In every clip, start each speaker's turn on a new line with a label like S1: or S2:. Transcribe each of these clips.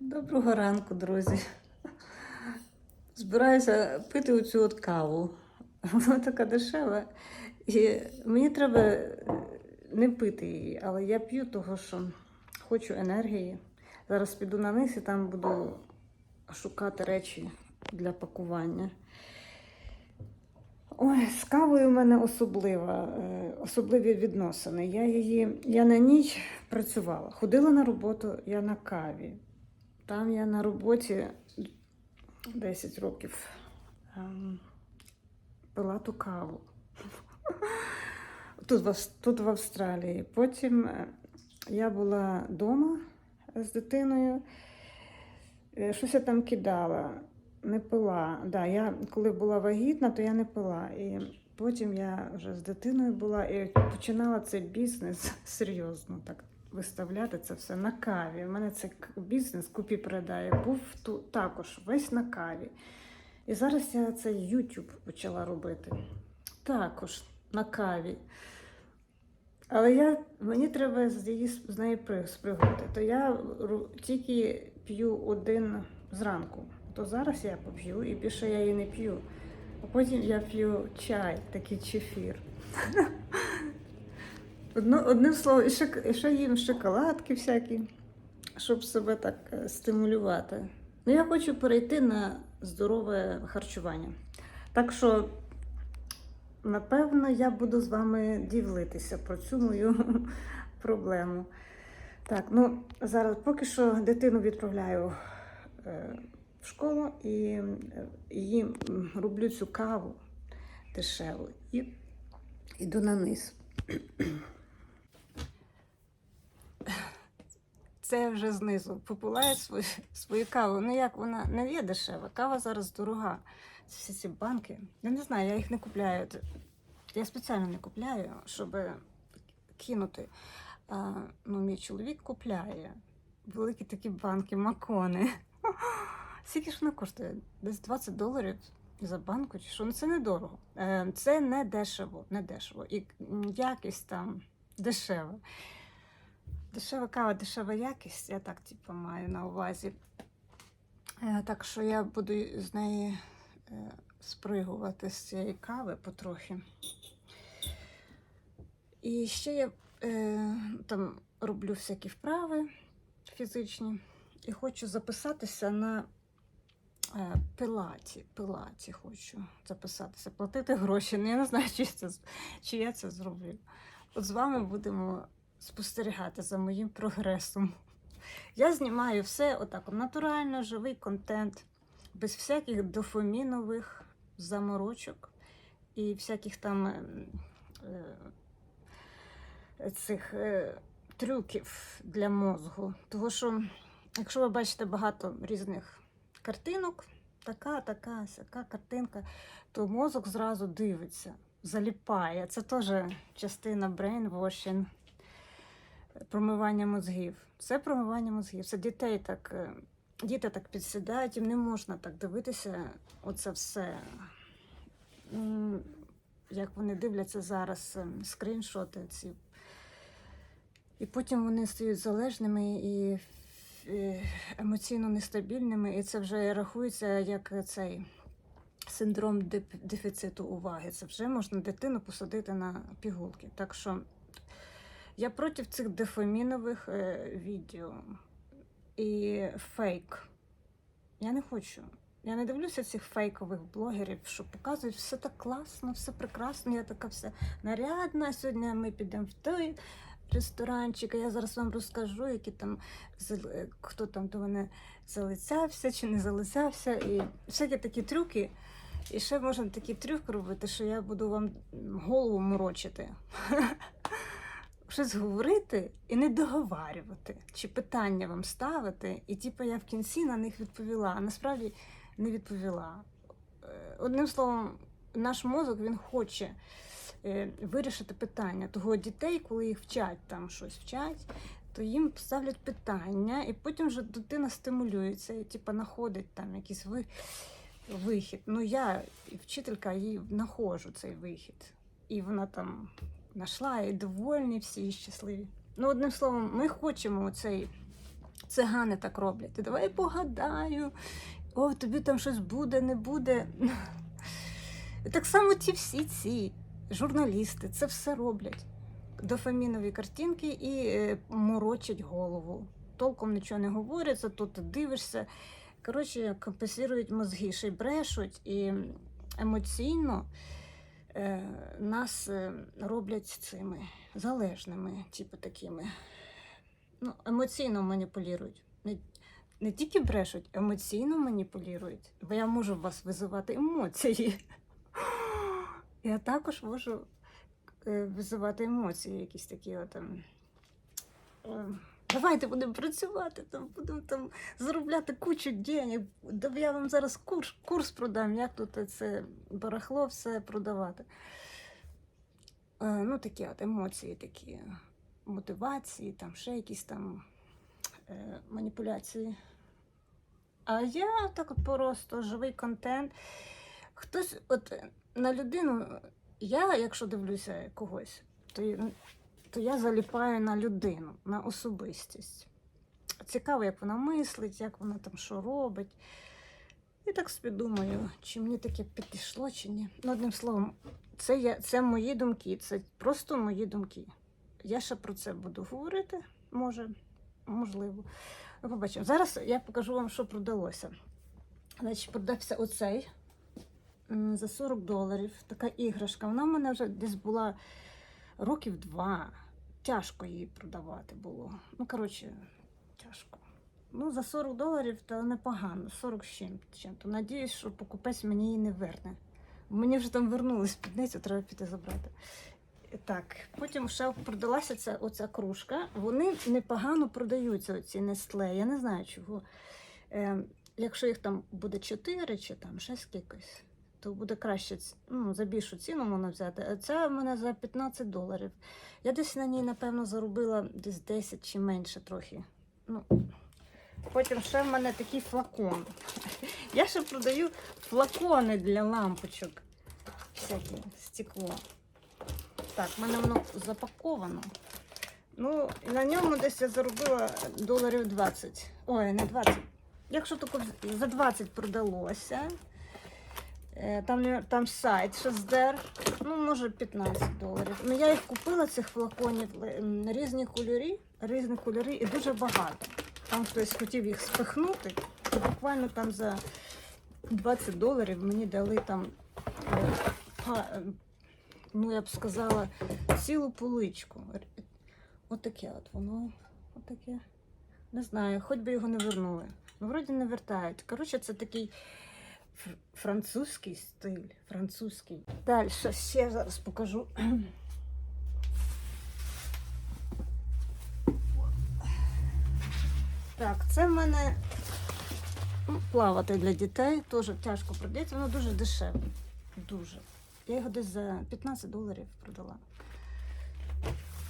S1: Доброго ранку, друзі. Збираюся пити оцю от каву. Вона така дешева. І мені треба не пити її, але я п'ю того, що хочу енергії. Зараз піду на низ і там буду шукати речі для пакування. Ой, з кавою в мене особлива, е, особливі відносини. Я її, я на ній працювала. Ходила на роботу, я на каві. Там я на роботі 10 років ем, пила ту каву. Тут тут в Австралії. Потім е, я була вдома з дитиною. Е, Щось я там кидала, не пила. Да, я, коли була вагітна, то я не пила. І потім я вже з дитиною була і починала цей бізнес серйозно так виставляти це все на каві. У мене цей бізнес купі передає був ту, також весь на каві. І зараз я цей YouTube почала робити. Також на каві. Але я, мені треба з, її, з неї при- спригнути. То я тільки п'ю один зранку. То зараз я поп'ю і більше я її не п'ю. А потім я п'ю чай, такий чефір. Одно, одним словом, і ще, і ще їм шоколадки всякі, щоб себе так е, стимулювати. Ну, я хочу перейти на здорове харчування. Так що, напевно, я буду з вами ділитися про цю мою проблему. Так, ну зараз поки що дитину відправляю е, в школу і е, їм роблю цю каву дешеву і йду на низ. Це вже знизу. Популає свою, свою каву. Ну як вона не є дешева. Кава зараз дорога. Всі ці банки. Я не знаю, я їх не купляю. Я спеціально не купляю, щоб кинути. А, ну, мій чоловік купляє великі такі банки, макони. Скільки ж вона коштує? Десь 20 доларів за банку чи що? Ну це недорого. Е, Це не дешево, не дешево. І якість там дешева. Дешева кава, дешева якість, я так типу, маю на увазі. Е, Так що я буду з неї е, спригувати з цієї кави потрохи. І ще я е, там роблю всякі вправи фізичні і хочу записатися на пилаті. Пилаті хочу записатися, платити гроші. Ну, я не знаю, чи, це, чи я це зроблю. От з вами будемо спостерігати за моїм прогресом. Я знімаю все отак, натурально, живий контент, без всяких дофамінових заморочок і всяких там е, е, цих е, трюків для мозку. Тому що, якщо ви бачите багато різних картинок, така, така, сяка картинка, то мозок зразу дивиться, заліпає. Це теж частина brainwashing, промивання мозгів. Це промивання мозгів. Це дітей так. е, Діти так підсідають, їм не можна так дивитися, оце все. Як вони дивляться зараз ем, скріншоти ці. І потім вони стають залежними і емоційно нестабільними, і це вже рахується як цей синдром дефіциту уваги. Це вже можна дитину посадити на пігулки. Так що я проти цих дофамінових е, відео і фейк. Я не хочу. Я не дивлюся цих фейкових блогерів, що показують все так класно, все прекрасно. Я така вся нарядна. Сьогодні ми підемо в той ресторанчик. Я зараз вам розкажу, які там е, хто там до мене залицявся чи не залицявся. І всякі такі трюки. І ще можна такий трюк робити, що я буду вам голову морочити. Щось говорити і не договарювати, чи питання вам ставити, і типу я в кінці на них відповіла, а насправді не відповіла. Е, Одним словом, наш мозок він хоче е, вирішити питання. Того дітей, коли їх вчать там щось вчать, то їм ставлять питання, і потім вже дитина стимулюється і типу, знаходить там якийсь ви, вихід. Ну я, вчителька, їй знаходжу цей вихід. І вона там знайшла і довольні всі і щасливі. Ну, одним словом, ми хочемо цей цигани так роблять. Давай погадаю, о, тобі там щось буде, не буде. Так само ті всі ці журналісти це все роблять. Дофамінові картинки і е, морочать голову. Толком нічого не говорять, зато ти дивишся. Коротше, компенсують мозги, ще й брешуть, і емоційно нас е, роблять цими залежними, типу такими. Ну, емоційно маніпулюють. Не, не тільки брешуть, емоційно маніпулюють. Бо я можу в вас визивати емоції. Я також можу е, визивати емоції, якісь такі от. Давайте будемо працювати, там будемо там заробляти кучу денег. Я вам зараз курс, курс продам, як тут це барахло все продавати. Е, ну, такі от емоції, такі мотивації, там ще якісь там е, маніпуляції. А я так от просто живий контент. Хтось, от на людину, я, якщо дивлюся когось, то, то я заліпаю на людину, на особистість. Цікаво, як вона мислить, як вона там що робить. І так собі думаю, чи мені таке підійшло, чи ні. Ну, одним словом, це, я, це мої думки, це просто мої думки. Я ще про це буду говорити, може, можливо. Ну, побачимо. Зараз я покажу вам, що продалося. Значить, продався оцей за 40 доларів. Така іграшка. Вона в мене вже десь була років два. Тяжко її продавати було. Ну, коротше, тяжко. Ну, за 40 доларів то непогано, 40 з чим. чим-то. Надіюсь, що покупець мені її не верне. Мені вже там вернули спідницю, треба піти забрати. Так, потім ще продалася ця оця кружка. Вони непогано продаються, оці Nestle. Я не знаю чого. Е, якщо їх там буде 4 чи там ще скількось, то буде краще ну, за більшу ціну можна взяти. Ця в мене за 15 доларів. Я десь на ній, напевно, заробила десь 10 чи менше трохи. Ну, Потім ще в мене такий флакон. Я ще продаю флакони для лампочок. Всякі стекло. Так, в мене воно запаковано. Ну, на ньому десь я заробила доларів 20. Ой, не 20. Якщо в- за 20 продалося. Е, Там, там сайт ще здер, ну, може 15 доларів. Ну, я їх купила, цих флаконів, різні кольори, різні кольори і дуже багато. Там хтось хотів їх спихнути, і буквально там за 20 доларів мені дали там, е, е, ну я б сказала, цілу поличку. Отаке от воно. Отаке. Не знаю, хоч би його не вернули. Ну, вроді не вертають. Коротше, це такий французький стиль. Французький. Далі ще зараз покажу. Так, це в мене ну, плавати для дітей. Теж тяжко продається, воно дуже дешеве. Дуже. Я його десь за 15 доларів продала.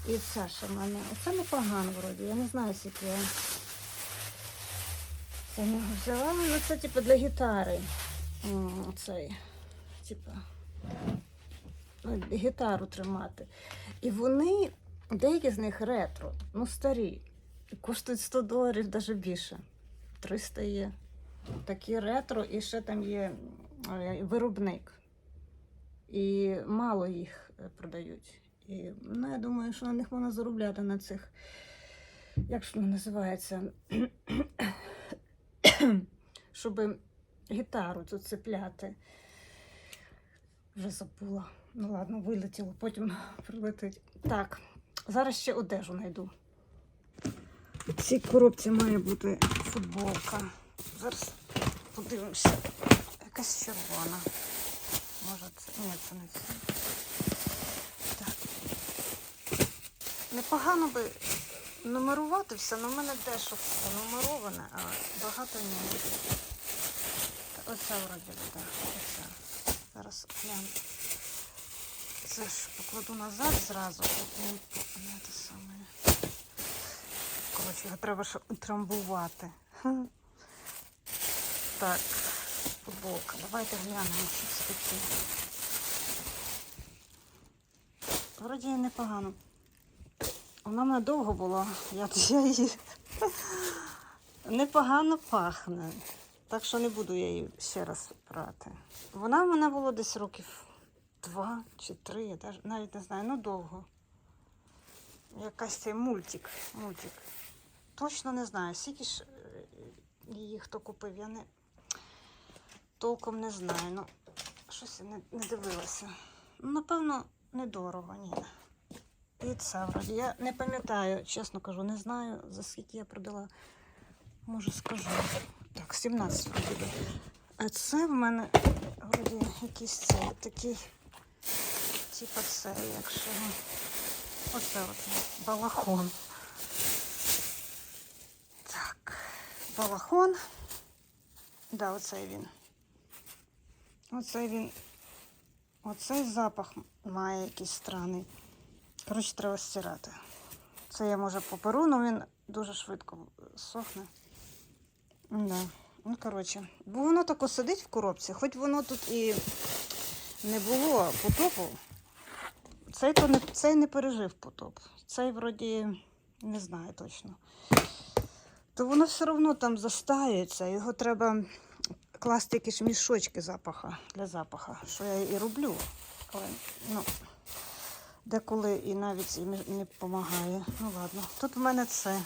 S1: І це ще в мене. Оце непогано вроді. Я не знаю, скільки я за нього взяла. Ну, це типу для гітари. М, Оцей. Типу. ну, Гітару тримати. І вони, деякі з них ретро, ну старі. Коштують 100 доларів навіть більше. 300 є. Такі ретро, і ще там є е, виробник. І мало їх е, продають. І, ну, я думаю, що на них можна заробляти на цих. Як ж воно називається? Щоб гітару тут цепляти. Вже забула. Ну ладно, вилетіло, потім прилетить. Так, зараз ще одежу знайду. В цій коробці має бути футболка. Зараз подивимося. Якась червона. Може це. Ні, це не це. Так. Непогано би нумерувати все, але в мене дещо нумероване, а багато ні. Оце вроді так. Оце. Зараз гляну. Це ж покладу назад зразу, не те саме. Коротше, його треба ще утрамбувати. Так, футболка. Давайте глянемо, що це таке. Вроді непогано. Вона мене довго була. Я, я її непогано пахне. Так що не буду я її ще раз прати. Вона в мене було десь років два чи три, я навіть не знаю, ну довго. Якась цей мультик. мультик. Точно не знаю, скільки ж е, її хто купив, я не толком не знаю. Ну, щось я не, не дивилася. Напевно, недорого, ні. І це вроді. Я не пам'ятаю, чесно кажу, не знаю, за скільки я продала. Може скажу. Так, 17 вроді. А це в мене вроді якийсь цей такий, типа це, якщо. Оце от балахон. Так, балахон. Да, оцей він. Оцей він. Оцей запах має якийсь странний. Коротше, треба стирати. Це я може поперу, але він дуже швидко сохне. Да. Ну, коротше, бо воно тако сидить в коробці, хоч воно тут і не було потопу. Цей, то не, цей не пережив потоп. Цей вроді не знаю точно. То воно все одно там застаюється. Його треба класти якісь мішочки запаха для запаха, що я і роблю. Але ну, деколи і навіть і не не допомагає. Ну ладно. Тут в мене це,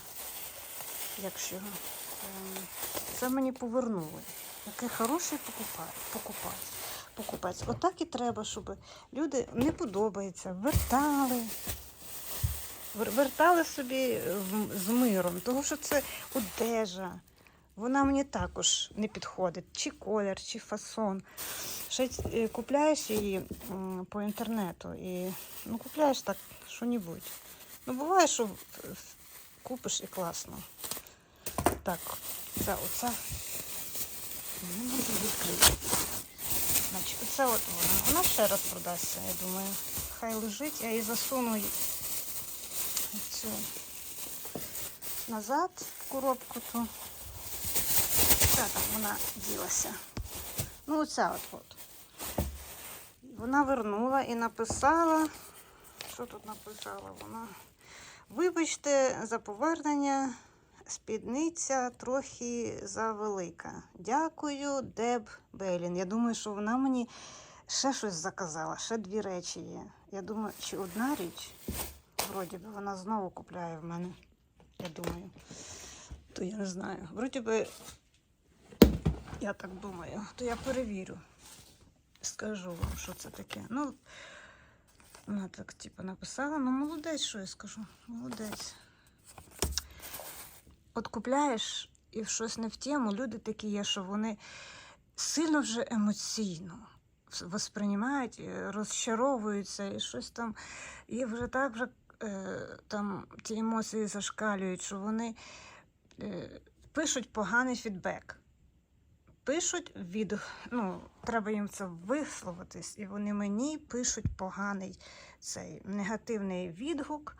S1: якщо. ем, Це мені повернули. Який хороший покупець. покупець. Отак і треба, щоб люди не подобається, вертали. Вертали собі з миром, тому що це одежа. Вона мені також не підходить. Чи колір, чи фасон. Ще е, купляєш її по інтернету і ну, купляєш так що-небудь. Ну, буває, що купиш і класно. Так, це оце. Не можу відкрити. Значить, оце от вона. Вона ще раз продасться, я думаю. Хай лежить, я її засуну цю назад в коробку ту. Де там вона ділася? Ну, оця от от. Вона вернула і написала. Що тут написала вона? Вибачте за повернення. Спідниця трохи завелика. Дякую, Деб Белін. Я думаю, що вона мені ще щось заказала, ще дві речі є. Я думаю, чи одна річ, вроді би, вона знову купляє в мене. Я думаю. То я не знаю. Вроді би, я так думаю, то я перевірю. Скажу вам, що це таке. Ну, вона так, типу, написала. Ну, молодець, що я скажу. Молодець. От купляєш і щось не в тему, люди такі є, що вони сильно вже емоційно восприймають, е, розчаровуються і щось там, і вже так вже е, там ті емоції зашкалюють, що вони е, пишуть поганий фідбек. Пишуть від, ну, треба їм це висловитись, і вони мені пишуть поганий цей негативний відгук.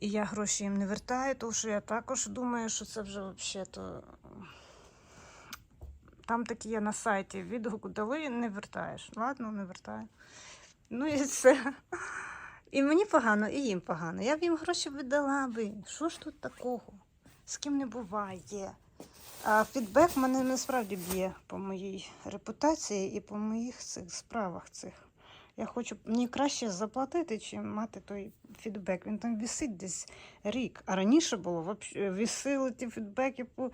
S1: І я гроші їм не вертаю, тому що я також думаю, що це вже взагалі-то. Там такі є на сайті відгук дали, не вертаєш. Ладно, не вертаю. Ну і все. І мені погано, і їм погано. Я б їм гроші віддала би. Що ж тут такого? З ким не буває. А фідбек мене насправді б'є по моїй репутації і по моїх цих справах цих. Я хочу мені краще заплатити, чим мати той фідбек. Він там висить десь рік. А раніше було вообще, висили ті фідбеки по,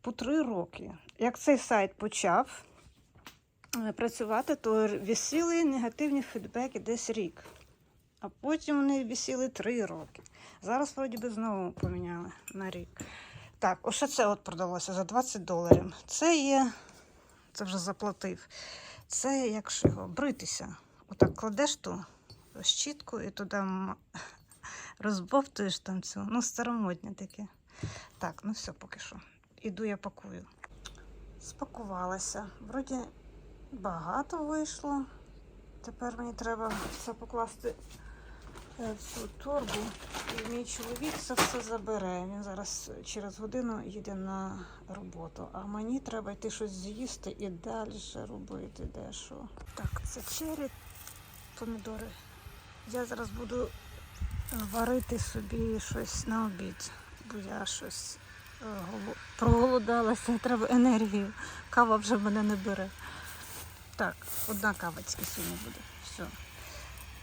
S1: по три роки. Як цей сайт почав е, працювати, то висіли негативні фідбеки десь рік. А потім вони висіли три роки. Зараз, вроді би, знову поміняли на рік. Так, ось це от продалося за 20 доларів. Це є, це вже заплатив. Це якщо його бритися. Отак кладеш ту щітку і туди розбовтуєш там цю. Ну, старомодне таке. Так, ну все поки що. Іду я пакую. Спакувалася. Вроді багато вийшло. Тепер мені треба все покласти е, цю торбу. І мій чоловік це все забере. Він зараз через годину їде на роботу. А мені треба йти щось з'їсти і далі робити дещо. Так, це чері, помідори. Я зараз буду варити собі щось на обід, бо я щось проголодалася, треба енергію. Кава вже мене не бере. Так, одна тільки сьогодні буде. Все.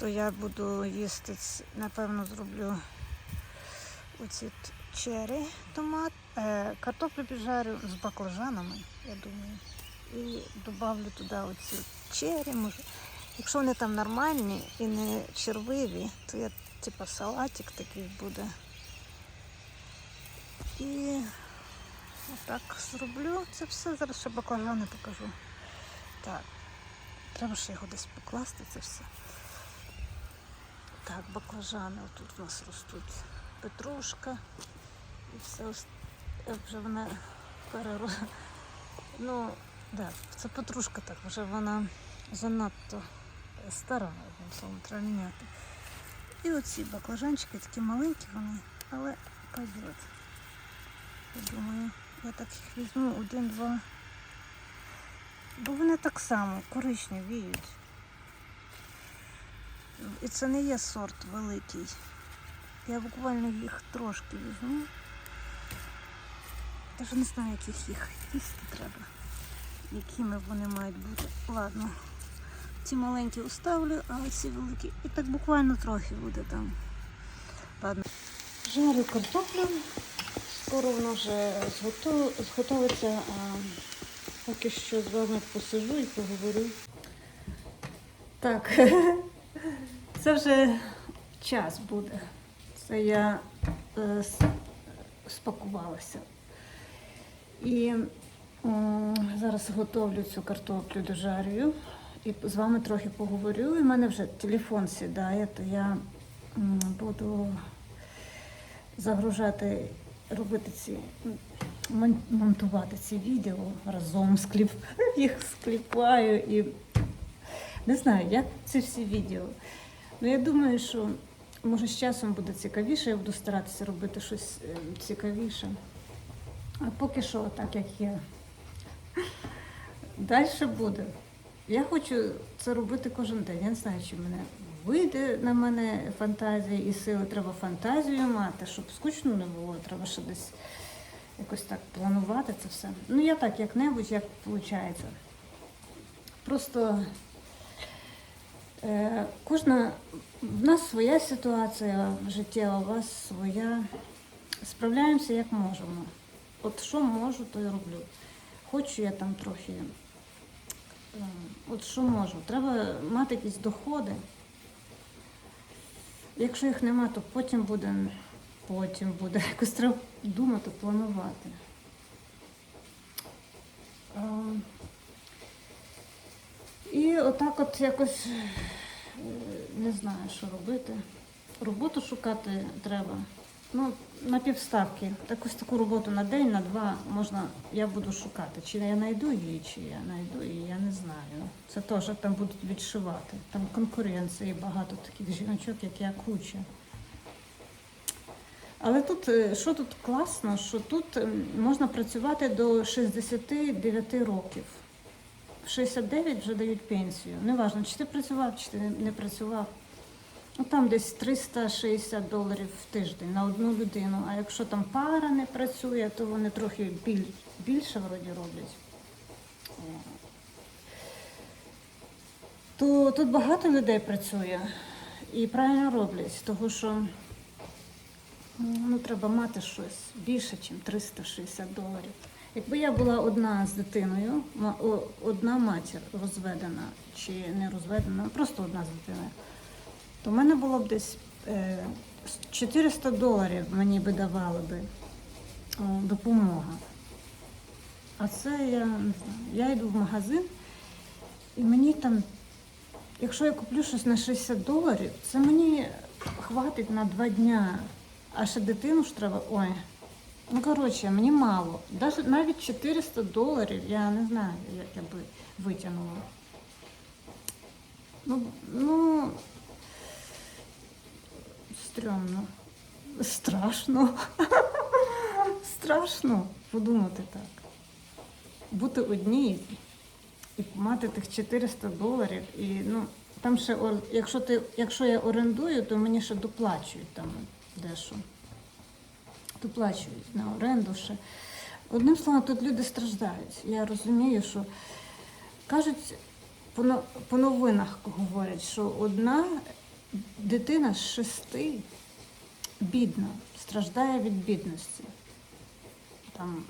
S1: То я буду їсти, напевно, зроблю оці чері, томат, е, картоплю піджарю з баклажанами, я думаю. І додавлю туди оці чері, може. Якщо вони там нормальні і не червиві, то я типа салатик такий буде. І отак зроблю це все. Зараз ще баклажани покажу. Так, треба ще його десь покласти, це все. Так, баклажани отут у нас ростуть. Петрушка. І все е, вже вона переро... Ну, так, це петрушка так, вже вона занадто стара, словом, треба міняти. І оці баклажанчики такі маленькі вони, але пойдет. Я думаю, я так їх візьму один-два. Бо вони так само коричневі віють. І це не є сорт великий. Я буквально їх трошки візьму. Навіть не знаю, яких їх їсти треба. Якими вони мають бути. Ладно. Ці маленькі оставлю, а ці великі. І так буквально трохи буде там. Ладно. Жарю картоплю. Скоро воно вже зготовиться, поки що з вами посижу і поговорю. Так, це вже час буде. Це я е, спакувалася. І м, зараз готовлю цю картоплю дожарюю. І з вами трохи поговорю. І в мене вже телефон сідає, то я буду загружати, робити ці, монтувати ці відео разом з кліп, їх скліпаю і не знаю, як ці всі відео. Ну я думаю, що може з часом буде цікавіше, я буду старатися робити щось е, цікавіше. А поки що так, як є. Далі буде. Я хочу це робити кожен день. Я не знаю, чи мене вийде на мене фантазія і сили. Треба фантазію мати, щоб скучно не було, треба ще десь якось так планувати це все. Ну, я так, як-небудь, як виходить. Просто кожна в нас своя ситуація життєва, у вас своя. Справляємося як можемо. От що можу, то й роблю. Хочу я там трохи. е, От що можу. Треба мати якісь доходи. Якщо їх нема, то потім буде, потім буде. Якось треба думати, планувати. І отак от якось е, не знаю, що робити. Роботу шукати треба. Ну, на півставки. Так ось таку роботу на день, на два можна, я буду шукати. Чи я знайду її, чи я знайду її, я не знаю. Це теж там будуть відшивати. Там конкуренції багато таких жіночок, як я куча. Але тут, е, що тут класно, що тут можна працювати до 69 років. В 69 вже дають пенсію. Неважно, чи ти працював, чи ти не- працював. Ну, там десь 360 доларів в тиждень на одну людину. А якщо там пара не працює, то вони трохи біль, більше вроді роблять. То тут багато людей працює і правильно роблять, тому що ну, треба мати щось більше, ніж 360 доларів. Якби я була одна з дитиною, одна матір розведена чи не розведена, просто одна з дитиною, то в мене було б десь е, 400 доларів мені би давали би допомога. А це я не знаю. Я йду в магазин, і мені там, якщо я куплю щось на 60 доларів, це мені хватить на два дня. А ще дитину ж треба. Ой. Ну, коротше, мені мало. Даже, навіть 400 доларів я не знаю, як я би витягнула. Ну, ну стрьомно. Страшно. Страшно подумати так. Бути одній і мати тих 400 доларів. І, ну, там ще, якщо, ти, якщо я орендую, то мені ще доплачують там дещо. Доплачують на оренду ще. Одним словом, тут люди страждають. Я розумію, що кажуть, по, новинах говорять, що одна дитина з шести бідна, страждає від бідності. Там,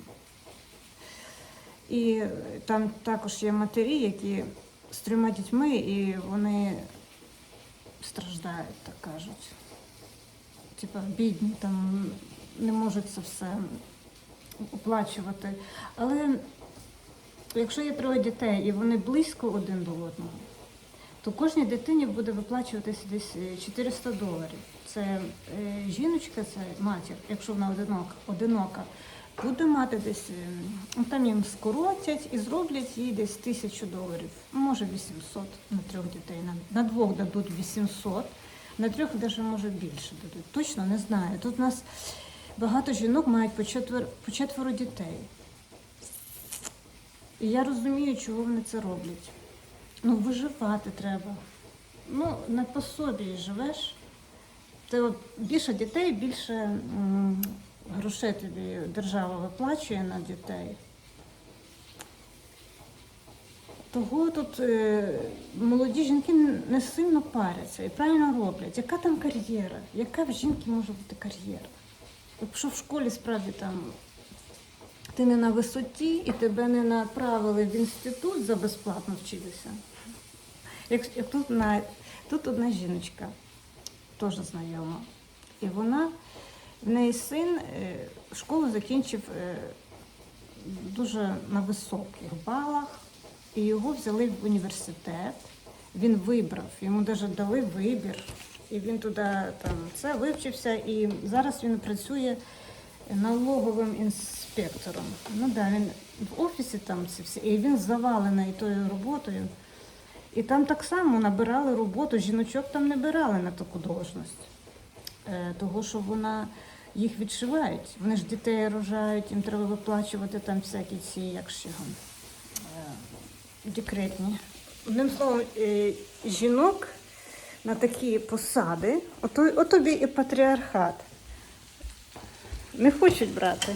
S1: і там також є матері, які з трьома дітьми, і вони страждають, так кажуть. Типа бідні, там не можуть це все оплачувати. Але якщо є троє дітей і вони близько один до одного, то кожній дитині буде виплачуватися десь е, 400 доларів. Це е, жіночка, це матір, якщо вона одинока, одинока буде мати десь, е, ну, там їм скоротять і зроблять їй десь тисячу доларів, може 800 на трьох дітей. На двох дадуть 800, на трьох навіть може більше дадуть. Точно не знаю. Тут у нас багато жінок мають по четверо, по четверо дітей. І я розумію, чого вони це роблять. Ну, виживати треба. Ну, на пособі живеш. Ти більше дітей, більше м, грошей тобі держава виплачує на дітей. Того тут е, молоді жінки не сильно паряться і правильно роблять. Яка там кар'єра? Яка в жінки може бути кар'єра? Якщо в школі справді там ти не на висоті і тебе не направили в інститут за безплатно вчитися. Як, як тут, на, тут одна жіночка, теж знайома. І вона, в неї син е, школу закінчив е, дуже на високих балах, і його взяли в університет. Він вибрав, йому навіть дали вибір. І він туди там це вивчився, і зараз він працює налоговим інспектором. Ну да, він в офісі там це все, і він завалений тою роботою. І там так само набирали роботу, жіночок там не брали на таку должність. Е, того, що вона їх відшивають. Вони ж дітей рожають, їм треба виплачувати там всякі ці, як його, е, декретні. Одним словом, е, жінок на такі посади, ото, от тобі і патріархат. Не хочуть брати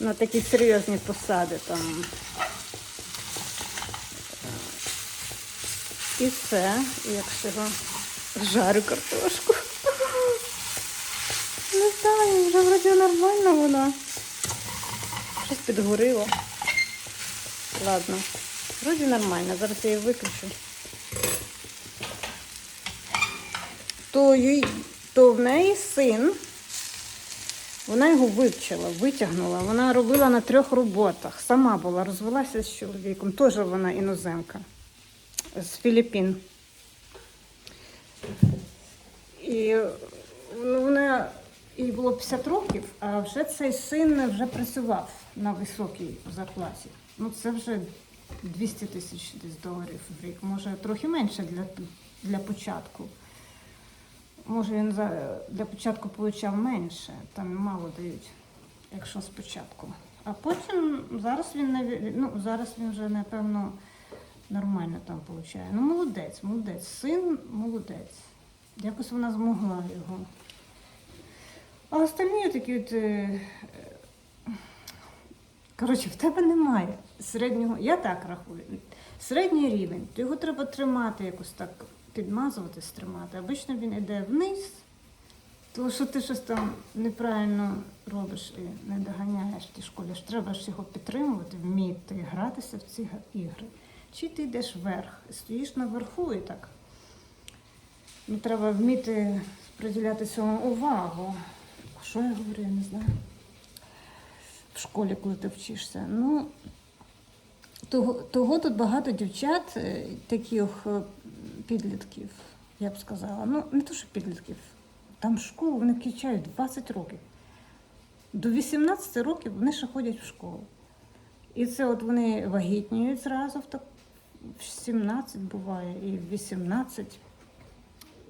S1: на такі серйозні посади там. І все, як його жарю картошку. Не знаю, вже вроді нормально вона. Щось підгоріло. Ладно, вроді нормально, зараз я її виключу. То, їй, то в неї син, вона його вивчила, витягнула. Вона робила на трьох роботах. Сама була, розвелася з чоловіком. Теж вона іноземка з Філіппін. І ну, вона їй було 50 років, а вже цей син вже працював на високій зарплаті. Ну, це вже 200 тисяч десь доларів в рік, може трохи менше для, для початку. Може, він за, для початку получав менше, там мало дають, якщо спочатку. А потім зараз він ну, зараз він вже, напевно, нормально там получає. Ну, молодець, молодець. Син молодець. Якось вона змогла його. А остальні такі от. е, Коротше, в тебе немає середнього. Я так рахую. Середній рівень. То його треба тримати якось так, підмазувати, стримати. Обично він йде вниз, тому що ти щось там неправильно робиш і не доганяєш в тій школі. Ж треба ж його підтримувати, вміти гратися в ці ігри. Чи ти йдеш вверх, стоїш наверху і так. Ну, треба вміти приділяти цьому увагу. Що я говорю, я не знаю. В школі, коли ти вчишся. Ну, того, того тут багато дівчат, е, таких е, підлітків, я б сказала. Ну, не то, що підлітків. Там школу вони кінчають 20 років. До 18 років вони ще ходять в школу. І це от вони вагітніють зразу в так в 17 буває, і в 18.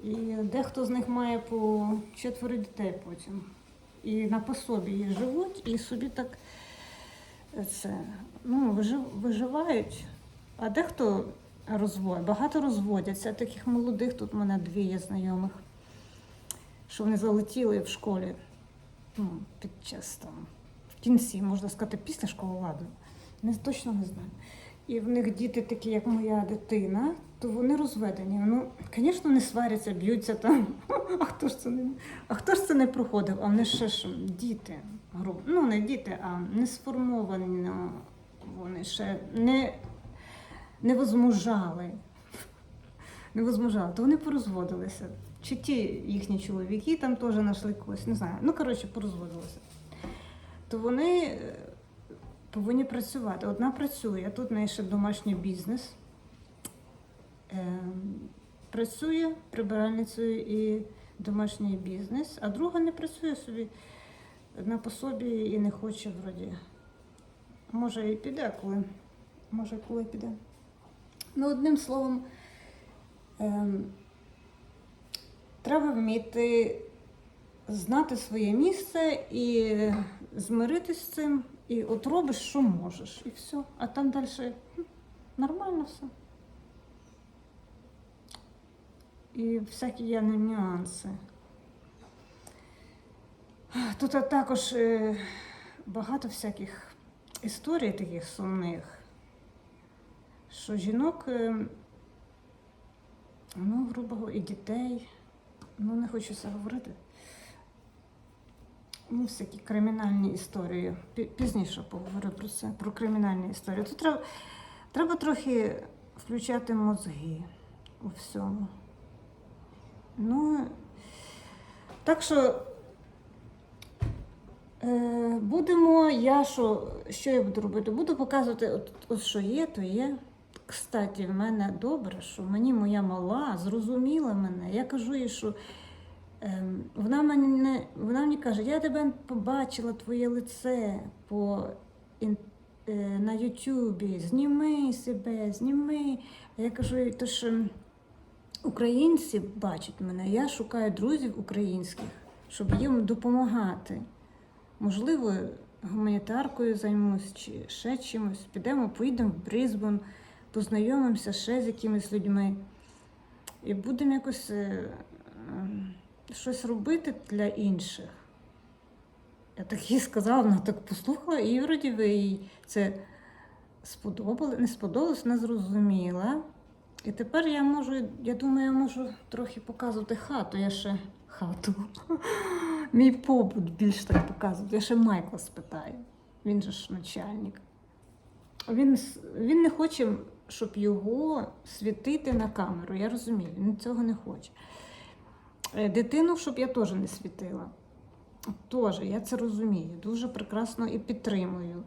S1: І дехто з них має по четверо дітей потім. І на пособі живуть, і собі так е, це, ну, вижив- виживають. А дехто розводять, багато розводяться. Таких молодих, тут в мене дві є знайомих, що вони залетіли в школі. ну, під час там, в кінці, можна сказати, після школи ладу. Не, точно не знаю. І в них діти такі, як моя дитина, то вони розведені. Ну, звісно, не сваряться, б'ються там. А хто ж це не, а хто ж це не проходив? А вони ще ж діти. Ну, не діти, а не сформовані. ну, Вони ще не, не возмужали. Не возмужали, то вони порозводилися. Чи ті їхні чоловіки там теж знайшли когось, не знаю. Ну, коротше, порозводилися. То вони е, повинні працювати. Одна працює, тут в неї ще домашній бізнес. Е, працює прибиральницею і домашній бізнес, а друга не працює собі на пособі і не хоче вроді. Може і піде, коли. Може, коли піде. Ну, одним словом, ем, треба вміти знати своє місце і змиритись з цим, і от робиш, що можеш, і все. А там далі нормально все. І всякі є нюанси. Тут також е, багато всяких історій таких сумних, що жінок, е, ну, грубо говоря, і дітей, ну не хочу це говорити. Ну, всякі кримінальні історії. Пізніше поговорю про це, про кримінальні історії. Тут треба, треба трохи включати мозги у всьому. Ну, так що е, будемо, я що, що я буду робити? Буду показувати, от, от що є, то є. Кстати, в мене добре, що мені моя мала зрозуміла мене. Я кажу їй, що ем, вона, мене, вона мені каже, я тебе побачила, твоє лице по, ін- е, на Ютубі, зніми себе, зніми. А я кажу, їй, то що українці бачать мене, я шукаю друзів українських, щоб їм допомагати. Можливо, гуманітаркою займусь чи ще чимось. Підемо, поїдемо в Брізбен, познайомимося ще з якимись людьми. І будемо якось е, е, щось робити для інших. Я так їй сказала, вона так послухала, і вроді би їй це сподобалось, не сподобалось, не зрозуміла. І тепер я можу, я думаю, я можу трохи показувати хату. Я ще хату. Мій побут більш так показувати. Я ще Майкла спитаю. Він же ж начальник. Він, він не хоче, щоб його світити на камеру. Я розумію, він цього не хоче. Е, Дитину, щоб я теж не світила. Теж, я це розумію. Дуже прекрасно і підтримую.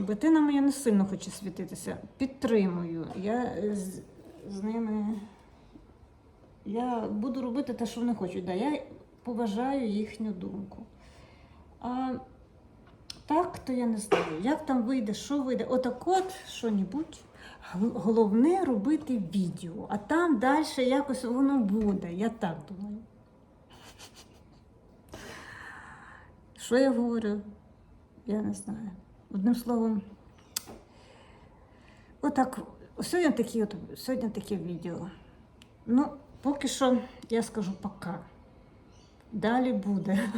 S1: Дитина моя не сильно хоче світитися. Підтримую. Я е, з, з ними. Я буду робити те, що вони хочуть. Да, я поважаю їхню думку. А так, то я не знаю, як там вийде, що вийде. Отак от що-небудь. Головне робити відео, а там далі якось воно буде. Я так думаю. Що я говорю? Я не знаю. Одним словом, отак, сьогодні такі от, сьогодні таке відео. Ну, поки що я скажу пока. Далі буде.